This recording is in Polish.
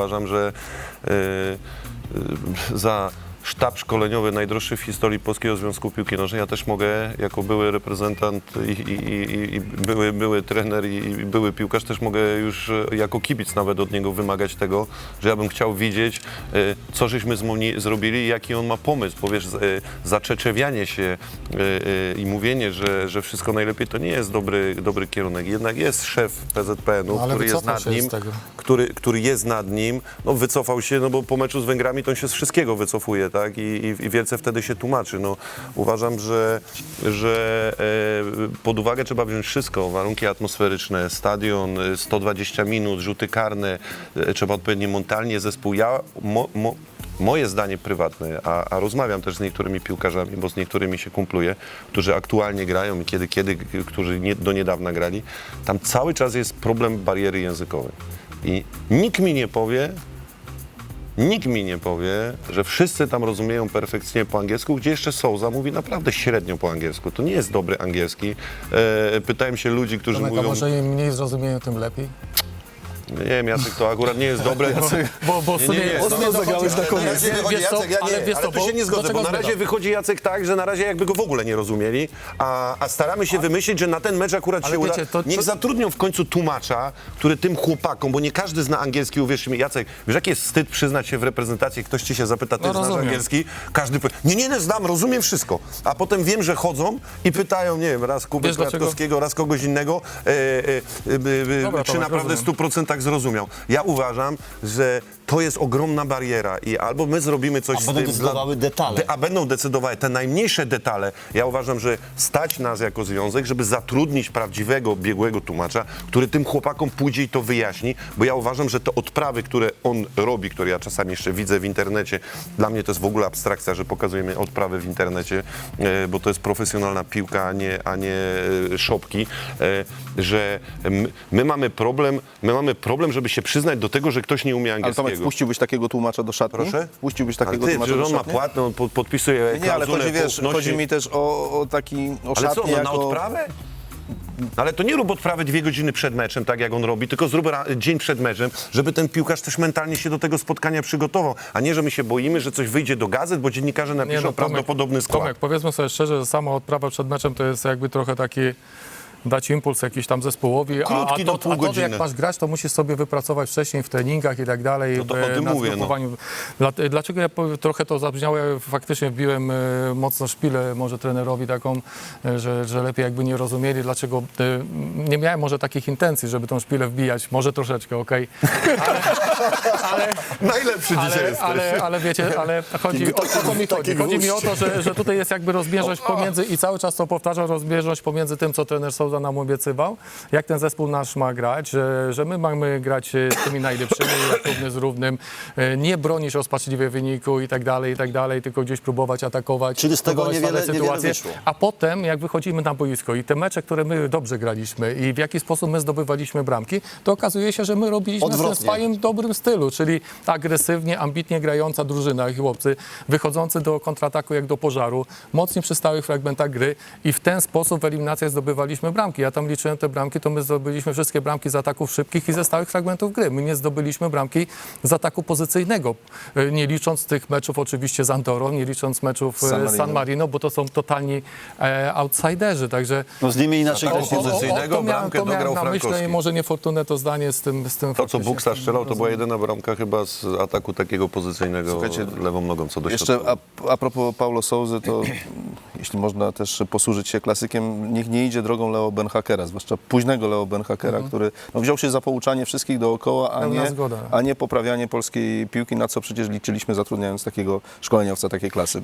uważam, że y, za sztab szkoleniowy najdroższy w historii Polskiego Związku Piłki Nożnej, ja też mogę jako były reprezentant i, i, i, i były, były trener i, i były piłkarz, też mogę już e, jako kibic nawet od niego wymagać tego, że ja bym chciał widzieć, e, co żeśmy z zrobili i jaki on ma pomysł, bo wiesz, z- e, zaczeczewianie się i mówienie, że, że wszystko najlepiej, to nie jest dobry, dobry kierunek. Jednak jest szef PZPN-u, No, który jest nad nim, który, który jest nad nim, no wycofał się, no bo po meczu z Węgrami to on się z wszystkiego wycofuje, tak? I, i, i wielce wtedy się tłumaczy. No, uważam, że, że e, pod uwagę trzeba wziąć wszystko, warunki atmosferyczne, stadion, e, 120 minut, rzuty karne, e, trzeba odpowiednio mentalnie zespół. Ja, mo, mo, moje zdanie prywatne, a, a rozmawiam też z niektórymi piłkarzami, bo z niektórymi się kumpluję, którzy aktualnie grają i kiedy, kiedy, którzy nie, do niedawna grali, tam cały czas jest problem bariery językowej. I nikt mi nie powie, nikt mi nie powie, że wszyscy tam rozumieją perfekcyjnie po angielsku, gdzie jeszcze Souza mówi naprawdę średnio po angielsku. To nie jest dobry angielski. E, pytałem się ludzi, którzy Tomek, a mówią, może im mniej zrozumieją, tym lepiej? Nie wiem, Jacek, to akurat nie jest dobre. Jacek, Bo, bo w sumie... nie, Mocno no, no, zagrałeś na koniec. ale, tu się nie zgodzę, bo na razie wychodzi Jacek tak, że na razie jakby go w ogóle nie rozumieli, a, a staramy się wymyślić, że na ten mecz akurat się wiecie, uda. to- Niech to- zatrudnią w końcu tłumacza, który tym chłopakom, bo nie każdy zna angielski, uwierz mi, Jacek, wiesz, jaki jest wstyd przyznać się w reprezentacji, ktoś ci się zapyta, ty No, znasz rozumiem. angielski? Każdy powie, nie, nie, nie, znam, rozumiem wszystko. A potem wiem, że chodzą i pytają, nie wiem, raz Kubę raz kogoś innego, e, e, e, czy naprawdę 100% tak zrozumiał. Ja uważam, że to jest ogromna bariera i albo my zrobimy coś A z będą tym... decydowały detale. De- A będą decydowały te najmniejsze detale. Ja uważam, że stać nas jako związek, żeby zatrudnić prawdziwego, biegłego tłumacza, który tym chłopakom pójdzie i to wyjaśni, bo ja uważam, że te odprawy, które on robi, które ja czasami jeszcze widzę w internecie, dla mnie to jest w ogóle abstrakcja, że pokazujemy odprawy w internecie, e, bo to jest profesjonalna piłka, a nie, a nie e, szopki, e, że my mamy problem, my mamy problem, żeby się przyznać do tego, że ktoś nie umie Ale angielskiego. Tomek, wpuściłbyś takiego tłumacza do szatni? Proszę? Wpuściłbyś Ale takiego ty, tłumacza że do on ma szatni? płatną, on po- podpisuje Nie, ale klauzulę chodzi, wiesz, poufności. chodzi mi też o, o taki, o Ale co, szatnię no, jako... na odprawę? Ale to nie rób odprawy dwie godziny przed meczem, tak jak on robi, tylko zrób ra- dzień przed meczem, żeby ten piłkarz też mentalnie się do tego spotkania przygotował, a nie, że my się boimy, że coś wyjdzie do gazet, bo dziennikarze napiszą Nie, no, Tomek- prawdopodobny skład. Tomek, powiedzmy sobie szczerze, że sama odprawa przed meczem to jest jakby trochę taki dać impuls jakiś tam zespołowi, a, a, Krótki to, do pół a to, godziny. jak masz grać, to musisz sobie wypracować wcześniej w treningach i tak dalej, No to o tym na mówię, no. zgrupowaniu. Dla, dlaczego ja powie- trochę to zabrzmiało, ja faktycznie wbiłem e, mocno szpilę może trenerowi taką, e, że, że lepiej jakby nie rozumieli, dlaczego e, nie miałem może takich intencji, żeby tą szpilę wbijać, może troszeczkę, okej, Najlepszy dzisiaj ale, jesteś. ale, ale wiecie, ale chodzi o, o co mi chodzi. Chodzi mi o to, że, że tutaj jest jakby rozbieżność pomiędzy, i cały czas to powtarzam, rozbieżność pomiędzy tym, co trener Souza nam obiecywał, jak ten zespół nasz ma grać, że, że my mamy grać e, z tymi najlepszymi, jak równy z równym, e, nie bronić rozpaczliwie wyniku i tak dalej, i tak dalej, tylko gdzieś próbować atakować. Czyli z tego niewiele- niewiele sytuacje. wyszło. A potem, jak wychodzimy na boisko i te mecze, które my dobrze graliśmy i w jaki sposób my zdobywaliśmy bramki, to okazuje się, że my robiliśmy w tym swoim dobrym stylu, czyli agresywnie, ambitnie grająca drużyna i chłopcy, wychodzący do kontrataku jak do pożaru, mocni przy stałych fragmentach gry i w ten sposób w eliminacjach zdobywaliśmy bramki. Ja tam liczyłem te bramki, to my zdobyliśmy wszystkie bramki z ataków szybkich i ze stałych fragmentów gry. My nie zdobyliśmy bramki z ataku pozycyjnego, e, nie licząc tych meczów oczywiście z Andorą, nie licząc meczów e, San z Marino. San Marino, bo to są totalni e, outsiderzy, także No z nimi inaczej da. pozycyjnego to miałem, bramkę dograł na myśli Frankowski. i może niefortunne to zdanie z tym, z tym To, co Buksa strzelał, to była jedyna bramka chyba z ataku takiego pozycyjnego Słuchajcie, lewą nogą, co do Jeszcze a, a propos Paulo Souzy, to jeśli można też posłużyć się klasykiem, niech nie idzie drogą Leo Benhakera, zwłaszcza późnego Leo Benhakera, który no, wziął się za pouczanie wszystkich dookoła, a Pełna nie, zgoda. a nie poprawianie polskiej piłki, na co przecież liczyliśmy zatrudniając takiego szkoleniowca takiej klasy.